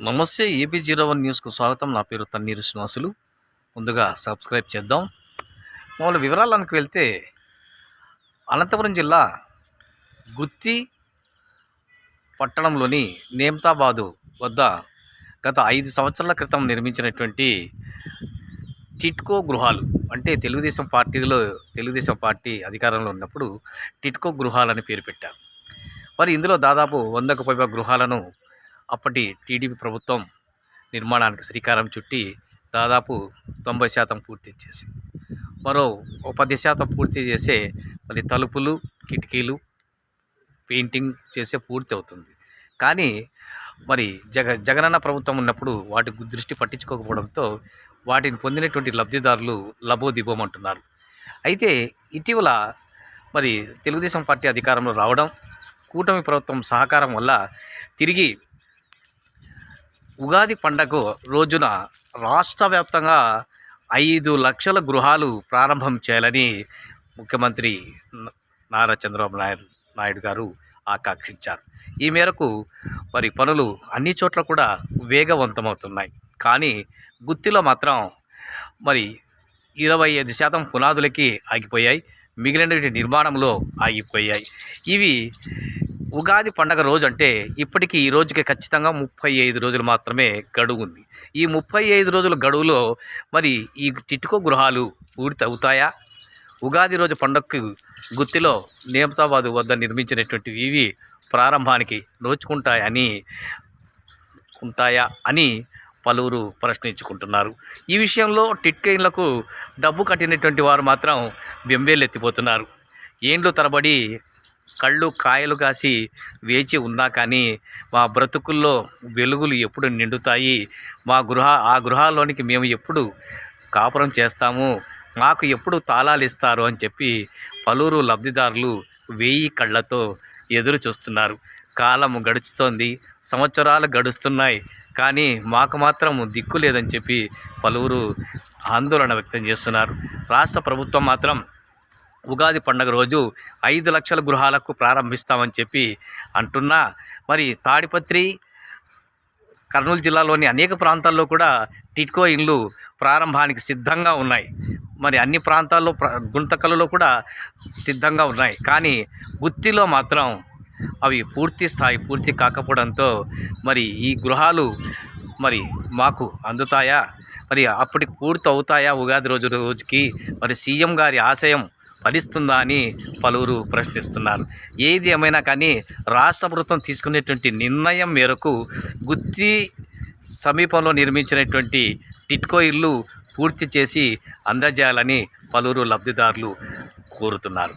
నమస్తే AP zero one న్యూస్కు స్వాగతం. నా పేరు తన్నీరు శ్రీనివాసులు. ముందుగా సబ్స్క్రైబ్ చేద్దాం. మామూలు వివరాలకు వెళ్తే అనంతపురం జిల్లా గుత్తి పట్టణంలోని నేమ్తాబాదు వద్ద గత ఐదు సంవత్సరాల క్రితం నిర్మించినటువంటి టిట్కో గృహాలు అంటే తెలుగుదేశం పార్టీలో తెలుగుదేశం పార్టీ అధికారంలో ఉన్నప్పుడు టిట్కో గృహాలని పేరు పెట్టారు. మరి ఇందులో దాదాపు వందకు పైగా గృహాలను అప్పటి టీడీపీ ప్రభుత్వం నిర్మాణానికి శ్రీకారం చుట్టి దాదాపు తొంభై శాతం పూర్తి చేసింది. మరో ఒక పది శాతం పూర్తి చేసే మరి తలుపులు కిటికీలు పెయింటింగ్ చేసే పూర్తి అవుతుంది. కానీ మరి జగ జగనన్న ప్రభుత్వం ఉన్నప్పుడు వాటి దృష్టి పట్టించుకోకపోవడంతో వాటిని పొందినటువంటి లబ్ధిదారులు లబోదిబోమంటున్నారు. అయితే ఇటీవల మరి తెలుగుదేశం పార్టీ అధికారంలో రావడం కూటమి ప్రభుత్వం సహకారం వల్ల తిరిగి ఉగాది పండగ రోజున రాష్ట్ర వ్యాప్తంగా ఐదు లక్షల గృహాలు ప్రారంభం చేయాలని ముఖ్యమంత్రి నారా చంద్రబాబు నాయుడు నాయుడు గారు ఆకాంక్షించారు. ఈ మేరకు మరి పనులు అన్ని చోట్ల కూడా వేగవంతమవుతున్నాయి. కానీ గుత్తిలో మాత్రం మరి ఇరవై ఐదు శాతం పునాదులకి ఆగిపోయాయి. మిగిలినటువంటి నిర్మాణంలో ఆగిపోయాయి. ఇవి ఉగాది పండగ రోజు అంటే ఇప్పటికీ ఈ రోజుకి ఖచ్చితంగా ముప్పై ఐదు రోజులు మాత్రమే గడువు ఉంది. ఈ ముప్పై ఐదు రోజుల గడువులో మరి ఈ చిట్టుకో గృహాలు పూర్తి అవుతాయా? ఉగాది రోజు పండగకు గుత్తిలో నేమతాబాద్ వద్ద నిర్మించినటువంటి ఇవి ప్రారంభానికి నోచుకుంటాయని ఉంటాయా అని పలువురు ప్రశ్నించుకుంటున్నారు. ఈ విషయంలో టిట్కైన్లకు డబ్బు కట్టినటువంటి వారు మాత్రం బెంబేలెత్తిపోతున్నారు. ఏండ్లు తరబడి కళ్ళు కాయలు కాసి వేచి ఉన్నా కానీ మా బ్రతుకుల్లో వెలుగులు ఎప్పుడు నిండుతాయి? మా గృహ ఆ గృహాల్లోనికి మేము ఎప్పుడు కాపురం చేస్తాము? మాకు ఎప్పుడు తాళాలు ఇస్తారు? అని చెప్పి పలువురు లబ్ధిదారులు వేయి కళ్ళతో ఎదురు చూస్తున్నారు. కాలం గడుచుతోంది సంవత్సరాలు గడుస్తున్నాయి కానీ మాకు మాత్రం దిక్కు లేదని చెప్పి పలువురు ఆందోళన వ్యక్తం చేస్తున్నారు. రాష్ట్ర ప్రభుత్వం మాత్రం ఉగాది పండుగ రోజు ఐదు లక్షల గృహాలకు ప్రారంభిస్తామని చెప్పి అంటున్నా. మరి తాడిపత్రి కర్నూలు జిల్లాలోని అనేక ప్రాంతాల్లో కూడా టిట్కో ఇండ్లు ప్రారంభానికి సిద్ధంగా ఉన్నాయి. మరి అన్ని ప్రాంతాల్లో ప్ర కూడా సిద్ధంగా ఉన్నాయి. కానీ గుత్తిలో మాత్రం అవి పూర్తి స్థాయి పూర్తి కాకపోవడంతో మరి ఈ గృహాలు మరి మాకు అందుతాయా? మరి అప్పటికి పూర్తి అవుతాయా ఉగాది రోజు రోజుకి? మరి సీఎం గారి ఆశయం ఫలిస్తుందా అని పలువురు ప్రశ్నిస్తున్నారు. ఏది ఏమైనా కానీ రాష్ట్ర ప్రభుత్వం తీసుకునేటువంటి నిర్ణయం మేరకు గుత్తి సమీపంలో నిర్మించినటువంటి టిట్కో ఇల్లు పూర్తి చేసి అందజేయాలని పలువురు లబ్ధిదారులు కోరుతున్నారు.